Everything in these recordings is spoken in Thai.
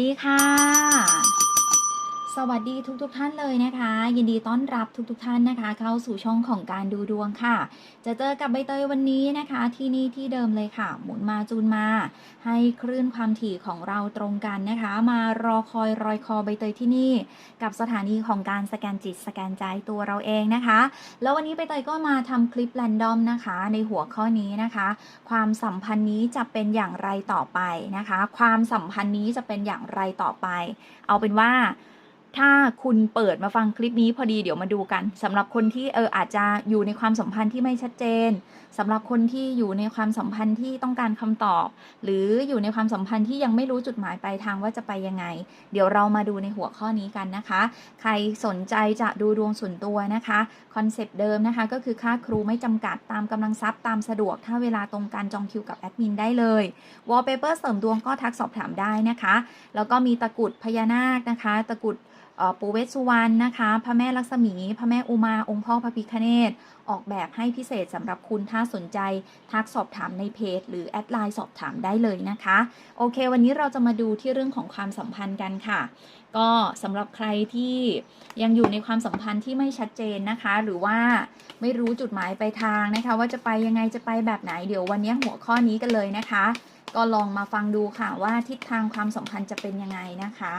วัสดีค่ะ สวัสดีทุกๆทท่านเลยนะคะ ยินดีต้อนรับทุกๆทท่านนะคะ เข้าสู่ช่องของการดูดวงค่ะ จะเจอกับใบเตยวันนี้นะคะ ที่นี่ที่เดิมเลยค่ะ หมุนมาจูนมา ให้คลื่นความถี่ของเราตรงกันนะคะ มารอคอยรอยคอใบเตยที่นี่ กับสถานีของการสแกนจิตสแกนใจตัวเราเองนะคะ แล้ววันนี้ใบเตยก็มาทำคลิปแรนดอมนะคะ ในหัวข้อนี้นะคะ ความสัมพันธ์นี้จะเป็นอย่างไรต่อไปนะคะ ความสัมพันธ์นี้จะเป็นอย่างไรต่อไป เอาเป็นว่า ถ้าคุณเปิดมาฟังคลิปนี้พอดีเดี๋ยวมาดูกันสำหรับคนที่เอออาจจะอยู่ในความสัมพันธ์ที่ไม่ชัดเจนสำหรับคนที่อยู่ในความสัมพันธ์ที่ต้องการคำตอบ หรืออยู่ในความสัมพันธ์ที่ยังไม่รู้จุดหมายปลายทางว่าจะไปยังไง เดี๋ยวเรามาดูในหัวข้อนี้กันนะคะ ใครสนใจจะดูดวงส่วนตัวนะคะคอนเซปต์เดิมนะคะก็คือค่าครูไม่จำกัดตามกำลังทรัพย์ตามสะดวก ถ้าเวลาตรงการจองคิวกับแอดมินได้เลยวอลเปเปอร์เสริมดวงก็ทักสอบถามได้นะคะ แล้วก็มีตะกุดพญานาคนะคะ ตะกุด ปู่เวสสุวรรณนะคะ พระแม่ลักษมี พระแม่อุมา องค์พ่อพระพิฆเนศออกแบบให้พิเศษสำหรับคุณถ้าสนใจ ทักสอบถามในเพจ หรือแอดไลน์สอบถามได้เลยนะคะ โอเค วันนี้เราจะมาดูที่เรื่องของความสัมพันธ์กันค่ะ ก็สำหรับใครที่ยังอยู่ในความสัมพันธ์ที่ไม่ชัดเจนนะคะ หรือว่าไม่รู้จุดหมายปลายทางนะคะ ว่าจะไปยังไงจะไปแบบไหนเดี๋ยววันนี้หัวข้อนี้กันเลยนะคะ ก็ลองมาฟังดูค่ะว่าทิศทางความสัมพันธ์จะเป็นยังไงนะคะ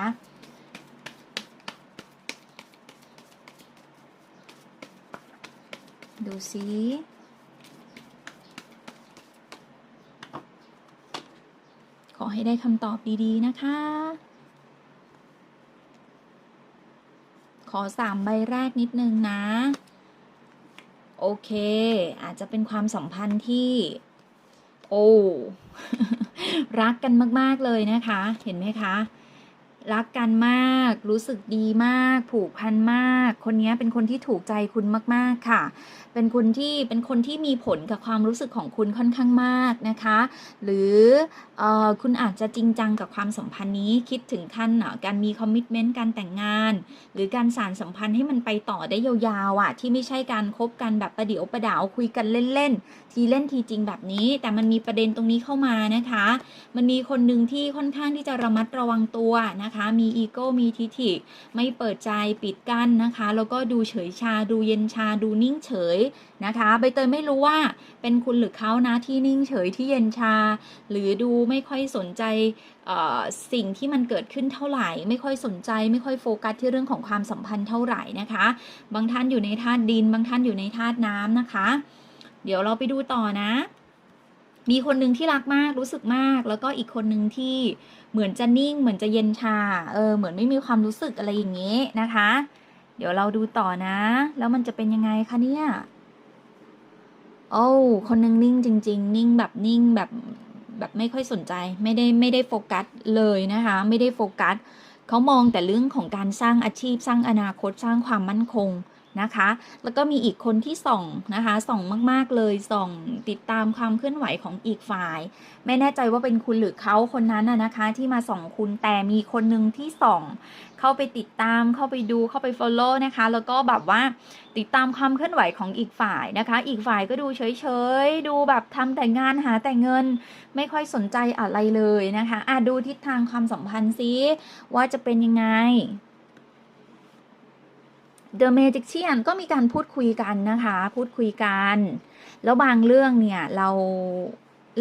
ดูซิขอให้ได้คำตอบดีๆนะคะ ขอสามใบแรกนิดนึงนะ โอเค อาจจะเป็นความสัมพันธ์ที่ โอ้ รักกันมาก ๆ เลยนะคะ เห็นไหมคะ รักกันมาก รู้สึกดีมาก ผูกพันมาก คนนี้เป็นคนที่ถูกใจคุณมาก ๆ ค่ะ เป็นคนที่เป็นคนที่มีผลกับความรู้สึกของคุณค่อนข้างมากนะคะ หรือออคุณอาจจะจริงจังกับความสัมพันธ์นี้คิดถึงขั้นการมีคอมมิชเมนต์การแต่งงาน หรือการสานสัมพันธ์ให้มันไปต่อได้ยาวๆอะที่ไม่ใช่การคบกันแบบประเดี๋ยวประดาวคุยกันเล่นๆทีเล่นทีจริงแบบนี้ แต่มันมีประเด็นตรงนี้เข้ามานะคะ มันมีคนหนึ่งที่ค่อนข้างที่จะระมัดระวังตัวนะคะมีอีโก้มีทิฐิ ไม่เปิดใจปิดกั้นนะคะ แล้วก็ดูเฉยชาดูเย็นชาดูนิ่งเฉยนะคะใบเตยไม่รู้ว่าเป็นคุณหรือเขานะที่นิ่งเฉยที่เย็นชา หรือดูไม่ค่อยสนใจสิ่งที่มันเกิดขึ้นเท่าไหร่ ไม่ค่อยสนใจ ไม่ค่อยโฟกัสที่เรื่องของความสัมพันธ์เท่าไหร่นะคะ บางท่านอยู่ในธาตุดิน บางท่านอยู่ในธาตุน้ำนะคะ เดี๋ยวเราไปดูต่อนะ มีคนหนึ่งที่รักมากรู้สึกมาก แล้วก็อีกคนหนึ่งที่เหมือนจะนิ่ง เหมือนจะเย็นชา เออ เหมือนไม่มีความรู้สึกอะไรอย่างเงี้นะคะ เดี๋ยวเราดูต่อนะ แล้วมันจะเป็นยังไงคะเนี่ยโอ้คนหนึ่งนิ่งจริง ๆ นิ่งแบบนิ่งแบบแบบไม่ค่อยสนใจ ไม่ได้ไม่ได้โฟกัสเลยนะคะ ไม่ได้โฟกัสเขามองแต่เรื่องของการสร้างอาชีพสร้างอนาคตสร้างความมั่นคง นะคะ แล้วก็มีอีกคนที่ส่องนะคะส่องมาก ๆ เลยส่องติดตามความเคลื่อนไหวของอีกฝ่าย ไม่แน่ใจว่าเป็นคุณหรือเขาคนนั้นนะคะที่มาส่องคุณแต่มีคนหนึ่งที่ส่องเข้าไปติดตามเข้าไปดูเข้าไป follow นะคะ แล้วก็แบบว่าติดตามความเคลื่อนไหวของอีกฝ่ายนะคะ อีกฝ่ายก็ดูเฉยๆ ดูแบบทำแต่งานหาแต่เงิน ไม่ค่อยสนใจอะไรเลยนะคะอะดูทิศทางความสัมพันธ์ซิว่าจะเป็นยังไง The Magician ก็มีการพูดคุยกันนะคะ พูดคุยกัน แล้วบางเรื่องเนี่ยเรา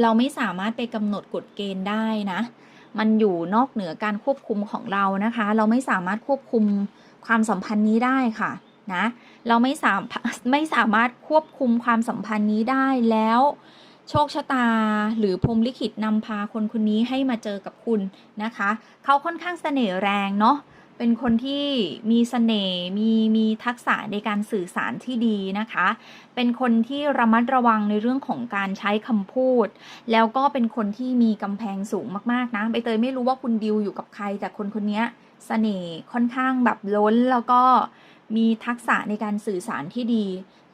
เราไม่สามารถไปกำหนดกฎเกณฑ์ได้นะ มันอยู่นอกเหนือการควบคุมของเรานะคะ เราไม่สามารถควบคุมความสัมพันธ์นี้ได้ค่ะนะเราไม่สามไม่สามารถควบคุมความสัมพันธ์นี้ได้แล้วโชคชะตาหรือพรหมลิขิตนำพาคนคนนี้ให้มาเจอกับคุณนะคะ เขาค่อนข้างเสน่ห์แรงเนาะ เป็นคนที่มีเสน่ห์มีมีทักษะในการสื่อสารที่ดีนะคะ เป็นคนที่ระมัดระวังในเรื่องของการใช้คำพูด แล้วก็เป็นคนที่มีกำแพงสูงมากๆนะใบเตยไม่รู้ว่าคุณดิวอยู่กับใคร แต่คนคนนี้เสน่ห์ค่อนข้างแบบล้นแล้วก็มีทักษะในการสื่อสารที่ดี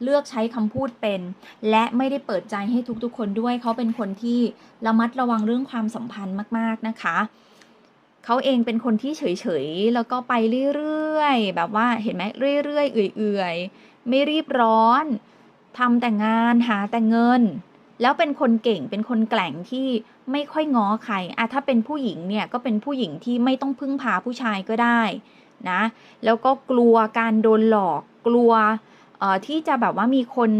เลือกใช้คำพูดเป็น และไม่ได้เปิดใจให้ทุกๆ คนด้วย เขาเป็นคนที่ระมัดระวังเรื่องความสัมพันธ์มาก ๆ นะคะ เขาเองเป็นคนที่เฉยๆ แล้วก็ไปเรื่อยๆ แบบว่าเห็นไหมเรื่อยๆ เอื่อยๆ ไม่รีบร้อนทำแต่งานหาแต่เงิน แล้วเป็นคนเก่งเป็นคนแกล่งที่ไม่ค่อยง้อใครอะถ้าเป็นผู้หญิงเนี่ยก็เป็นผู้หญิงที่ไม่ต้องพึ่งพาผู้ชายก็ได้นะ แล้วก็กลัวการโดนหลอกกลัว ที่จะแบบว่ามีคน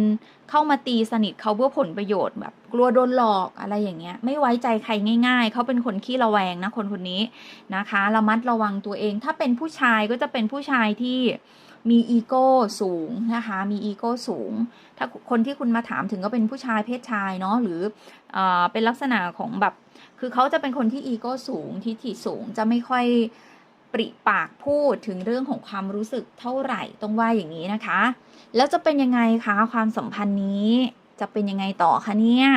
เข้ามาตีสนิทเขาเพื่อผลประโยชน์แบบกลัวโดนหลอกอะไรอย่างเงี้ย ไม่ไว้ใจใครง่าย ๆ เขาเป็นคนขี้ระแวงนะคนคนนี้นะคะระมัดระวังตัวเอง ถ้าเป็นผู้ชายก็จะเป็นผู้ชายที่มีอีโก้สูงนะคะ มีอีโก้สูง ถ้าคนที่คุณมาถามถึงก็เป็นผู้ชายเพศชายเนาะ หรือเออเป็นลักษณะของแบบ คือเขาจะเป็นคนที่อีโก้สูง ทิฐิสูง จะไม่ค่อย ปริปากพูดถึงเรื่องของความรู้สึกเท่าไหร่ต้องว่าอย่างนี้นะคะ แล้วจะเป็นยังไงคะความสัมพันธ์นี้ จะเป็นยังไงต่อคะเนี่ย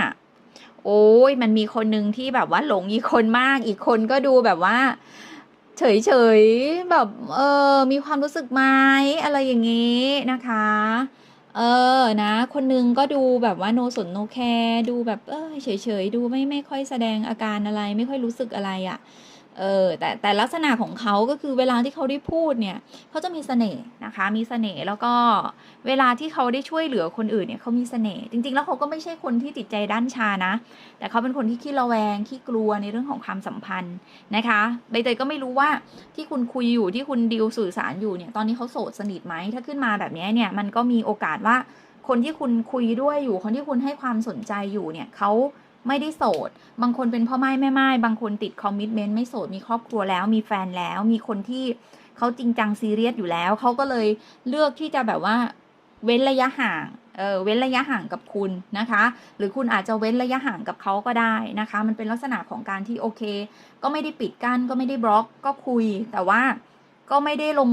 โอ้ยมันมีคนหนึ่งที่แบบว่าหลงอีกคนมาก อีกคนก็ดูแบบว่า เฉยๆแบบเออมีความรู้สึกไหมอะไรอย่างนี้นะคะเออ นะ คนหนึงก็ดูแบบว่าโนสนโนแคร์ดูแบบเออเฉยๆ ดูไม่ไม่ค่อยแสดงอาการอะไร ไม่ค่อยรู้สึกอะไรอะ่ะ เออแต่แต่ลักษณะของเขาก็คือเวลาที่เขาได้พูดเนี่ยเขาจะมีเสน่ห์นะคะ มีเสน่ห์แล้วก็เวลาที่เขาได้ช่วยเหลือคนอื่นเนี่ยเขามีเสน่ห์จริง ๆ แล้วเขาก็ไม่ใช่คนที่จิตใจด้านชานะ แต่เขาเป็นคนที่ขี้ระแวงขี้กลัวในเรื่องของความสัมพันธ์นะคะใบเตยก็ไม่รู้ว่าที่คุณคุยอยู่ที่คุณดิวสื่อสารอยู่เนี่ยตอนนี้เขาโสดสนิทไหมถ้าขึ้นมาแบบนี้เนี่ยมันก็มีโอกาสว่าคนที่คุณคุยด้วยอยู่ คนที่คุณให้ความสนใจอยู่เนี่ยเขา ไม่ได้โสด บางคนเป็นพ่อไม้แม่ไม้บางคนติดคอมมิชเมนต์ไม่โสด มีครอบครัวแล้ว มีแฟนแล้ว มีคนที่เขาจริงจังซีเรียสอยู่แล้ว เขาก็เลยเลือกที่จะแบบว่าเว้นระยะห่าง เออ เว้นระยะห่างกับคุณนะคะ หรือคุณอาจจะเว้นระยะห่างกับเขาก็ได้นะคะ มันเป็นลักษณะของการที่โอเค ก็ไม่ได้ปิดกั้น ก็ไม่ได้บล็อก ก็คุย แต่ว่าก็ไม่ได้ลง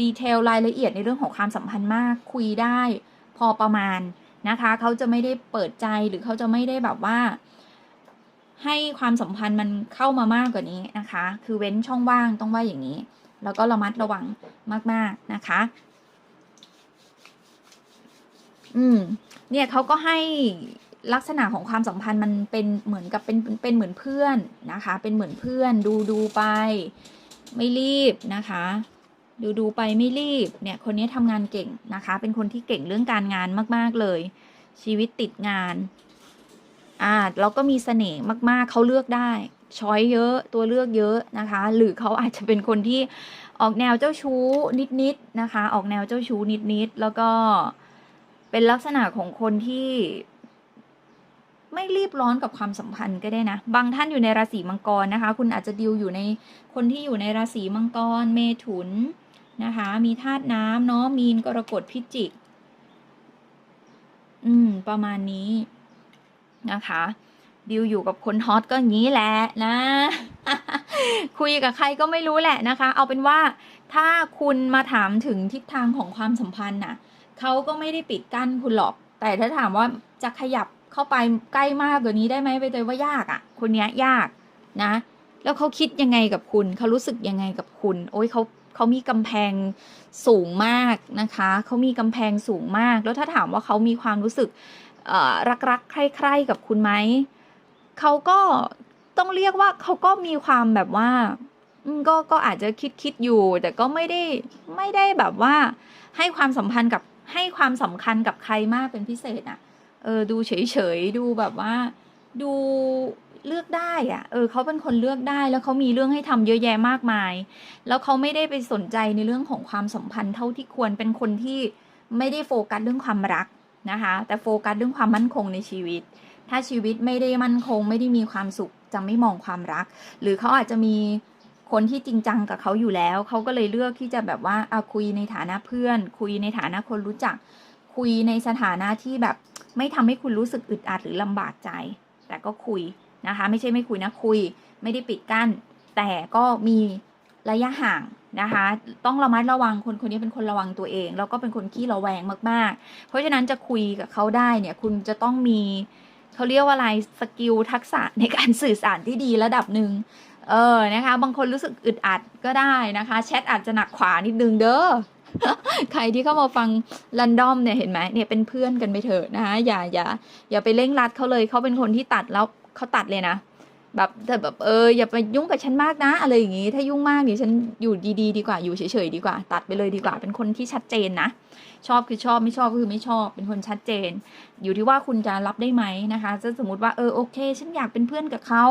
ดีเทลรายละเอียดในเรื่องของความสัมพันธ์มาก คุยได้ พอประมาณ นะคะเขาจะไม่ได้เปิดใจหรือเขาจะไม่ได้แบบว่า ให้ความสัมพันธ์มันเข้ามามากกว่านี้นะคะ คือเว้นช่องว่างต้องว่าอย่างนี้ แล้วก็ระมัดระวังมาก ๆนะคะ อืม เนี่ยเขาก็ให้ลักษณะของความสัมพันธ์มันเป็นเหมือนกับเป็นเป็นเหมือนเพื่อนนะคะ เป็นเหมือนเพื่อนดูดูไป ไม่รีบนะคะ ดูดูไปไม่รีบเนี่ยคนนี้ทำงานเก่งนะคะ เป็นคนที่เก่งเรื่องการงานมาก ๆ เลย ชีวิตติดงานอ่าแล้วก็มีเสน่ห์มาก ๆเขาเลือกได้ช้อยเยอะตัวเลือกเยอะนะคะ หรือเขาอาจจะเป็นคนที่ออกแนวเจ้าชู้นิด ๆ นะคะ ออกแนวเจ้าชู้นิด ๆ แล้วก็เป็นลักษณะของคนที่ ไม่รีบร้อนกับความสัมพันธ์ก็ได้นะ บางท่านอยู่ในราศีมังกรนะคะ คุณอาจจะดิวอยู่ในคนที่อยู่ในราศีมังกร เมถุน นะคะ มีธาตุน้ำเนาะมีนกรกฎพิจิก อืม ประมาณนี้นะคะดิวอยู่กับคนฮอตก็อย่างนี้แหละนะ คุยกับใครก็ไม่รู้แหละนะคะ เอาเป็นว่าถ้าคุณมาถามถึงทิศทางของความสัมพันธ์น่ะเขาก็ไม่ได้ปิดกั้นคุณหรอก แต่ถ้าถามว่าจะขยับเข้าไปใกล้มากกว่านี้ได้ไหมไปเตยว่ายากอะ่ะ คนเนี้ยยากนะ แล้วเขาคิดยังไงกับคุณเขารู้สึกยังไงกับคุณ โอ้ยเขา เขามีกำแพงสูงมากนะคะ เขามีกำแพงสูงมาก แล้วถ้าถามว่าเขามีความรู้สึกรักรักใคร่ๆ กับคุณไหม เขาก็ต้องเรียกว่าเขาก็มีความแบบว่าก็ก็อาจจะคิดคิดอยู่ แต่ก็ไม่ได้ไม่ได้แบบว่า ให้ความสัมพันธ์กับให้ความสำคัญกับใครมากเป็นพิเศษอะ่ะ เออดูเฉยๆดูแบบว่า ดู เลือกได้อะ่ะเออเขาเป็นคนเลือกได้แล้วเขามีเรื่องให้ทำเยอะแยะมากมาย แล้วเขาไม่ได้ไปสนใจในเรื่องของความสัมพันธ์เท่าที่ควรเป็นคนที่ไม่ได้โฟกัสเรื่องความรักนะคะ แต่โฟกัสเรื่องความมั่นคงในชีวิต ถ้าชีวิตไม่ได้มั่นคง ไม่ได้มีความสุขจะไม่มองความรัก หรือเขาอาจจะมีคนที่จริงจังกับเขาอยู่แล้ว เขาก็เลยเลือกที่จะแบบว่าเอาคุยในฐานะเพื่อน คุยในฐานะคนรู้จัก คุยในสถานะที่แบบไม่ทำให้คุณรู้สึกอึดอัดหรือลำบากใจ แต่ก็คุย นะคะ ไม่ใช่ไม่คุยนะคุย ไม่ได้ปิดกั้น แต่ก็มีระยะห่างนะคะ ต้องระมัดระวังคนคนนี้เป็นคนระวังตัวเอง แล้วก็เป็นคนขี้ระแวงมาก ๆ เพราะฉะนั้นจะคุยกับเขาได้เนี่ย คุณจะต้องมีเขาเรียกว่าอะไรสกิลทักษะในการสื่อสารที่ดีระดับหนึ่งเออนะคะ บางคนรู้สึกอึดอัดก็ได้นะคะแชทอาจจะหนักขวานิดนึงเด้อใครที่เข้ามาฟังรันดอมเนี่ยเห็นไหมเนี่ยเป็นเพื่อนกันไปเถอะนะคะอย่าอย่าอย่าไปเร่งรัดเขาเลยเขาเป็นคนที่ตัดแล้ว เขาตัดเลยนะ แบบแต่แบบเอออย่าไปยุ่งกับฉันมากนะ อะไรอย่างงี้ ถ้ายุ่งมากเนี่ยฉันอยู่ดีๆดีกว่าอยู่เฉยๆดีกว่า ตัดไปเลยดีกว่า เป็นคนที่ชัดเจนนะ ชอบคือชอบไม่ชอบคือไม่ชอบเป็นคนชัดเจน อยู่ที่ว่าคุณจะรับได้ไหมนะคะจะสมมติว่าเออโอเค ฉันอยากเป็นเพื่อนกับเขา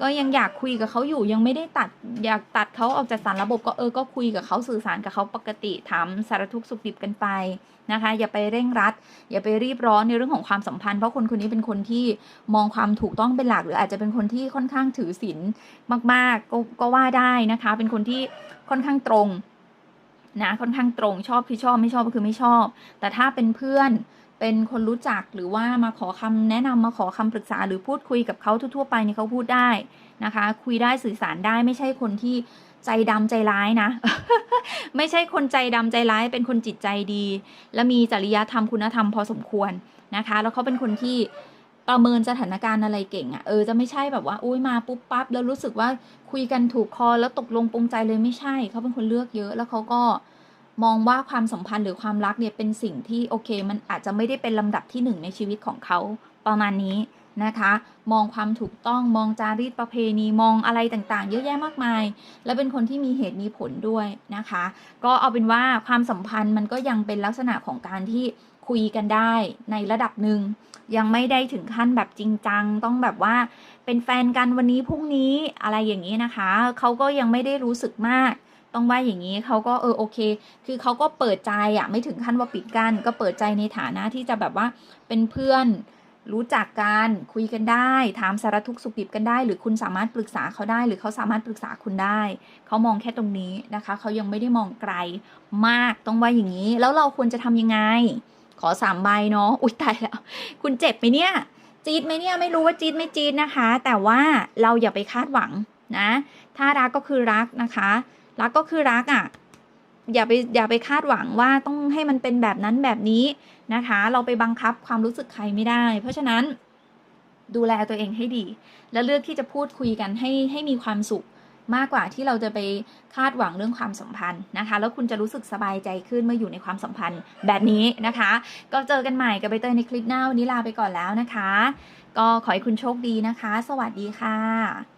ก็ยังอยากคุยกับเขาอยู่ยังไม่ได้ตัดอยากตัดเขาออกจากสารระบบก็เออก็คุยกับเขาสื่อสารกับเขาปกติถามสารทุกข์สุขดิบกันไปนะคะอย่าไปเร่งรัด อย่าไปรีบร้อนในเรื่องของความสัมพันธ์เพราะคนคนนี้เป็นคนที่มองความถูกต้องเป็นหลัก หรืออาจจะเป็นคนที่ค่อนข้างถือศีลมากๆกก็ว่าได้นะคะ เป็นคนที่ค่อนข้างตรง นะค่อนข้างตรงชอบคือชอบไม่ชอบก็คือไม่ชอบ แต่ถ้าเป็นเพื่อนเป็นคนรู้จักหรือว่ามาขอคำแนะนำมาขอคำปรึกษาหรือพูดคุยกับเขาทั่วๆไปนี่เขาพูดได้นะคะ คุยได้สื่อสารได้ไม่ใช่คนที่ใจดำใจร้ายนะ ไม่ใช่คนใจดำใจร้าย เป็นคนจิตใจดี และมีจริยธรรมคุณธรรมพอสมควรนะคะ แล้วเขาเป็นคนที่ ประเมินสถานการณ์อะไรเก่งอะ่ะเออจะไม่ใช่แบบว่าอุ้ยมาปุ๊บปั๊บแล้วรู้สึกว่าคุยกันถูกคอแล้วตกลงปรงใจเลยไม่ใช่เขาเป็นคนเลือกเยอะแล้วเขาก็มองว่าความสัมพันธ์หรือความรักเนี่ยเป็นสิ่งที่โอเค มันอาจจะไม่ได้เป็นลำดับที่หนึ่งในชีวิตของเขาประมาณนี้นะคะ มองความถูกต้องมองจารีตประเพณีมองอะไรต่างๆ เยอะแยะมากมาย และเป็นคนที่มีเหตุมีผลด้วยนะคะ ก็เอาเป็นว่าความสัมพันธ์มันก็ยังเป็นลักษณะของการที่ คุยกันได้ในระดับหนึ่งยังไม่ได้ถึงขั้นแบบจริงจัง ต้องแบบว่าเป็นแฟนกันวันนี้พรุ่งนี้อะไรอย่างนี้นะคะเขาก็ยังไม่ได้รู้สึกมาก ต้องว่าอย่างนี้เขาก็เออโอเค คือเขาก็เปิดใจอะไม่ถึงขั้นว่าปิดกัน้นก็เปิดใจในฐานะที่จะแบบว่าเป็นเพื่อนรู้จักกันคุยกันได้ ถามสารทุกข์สุขดิบกันได้ หรือคุณสามารถปรึกษาเขาได้ หรือเขาสามารถปรึกษาคุณได้ เขามองแค่ตรงนี้นะคะ เขายังไม่ได้มองไกลมากต้องว่าอย่างนี้ แล้วเราควรจะทำยังไง ขอสามใบเนาะอุ้ยตายแล้ว คุณเจ็บไหมเนี่ย จี๊ดไหมเนี่ยไม่รู้ว่าจี๊ดไม่จี๊ดนะคะ แต่ว่าเราอย่าไปคาดหวังนะ ถ้ารักก็คือรักนะคะ รักก็คือรักอะ่ะอย่าไปอย่าไปคาดหวังว่าต้องให้มันเป็นแบบนั้นแบบนี้นะคะ เราไปบังคับความรู้สึกใครไม่ได้ เพราะฉะนั้นดูแลตัวเองให้ดี และเลือกที่จะพูดคุยกันให้ให้มีความสุข มากกว่าที่เราจะไปคาดหวังเรื่องความสัมพันธ์นะคะ แล้วคุณจะรู้สึกสบายใจขึ้นเมื่ออยู่ในความสัมพันธ์แบบนี้นะคะ ก็เจอกันใหม่กับใบเตยในคลิปหน้าวันนี้ลาไปก่อนแล้วนะคะ ก็ขอให้คุณโชคดีนะคะ สวัสดีค่ะ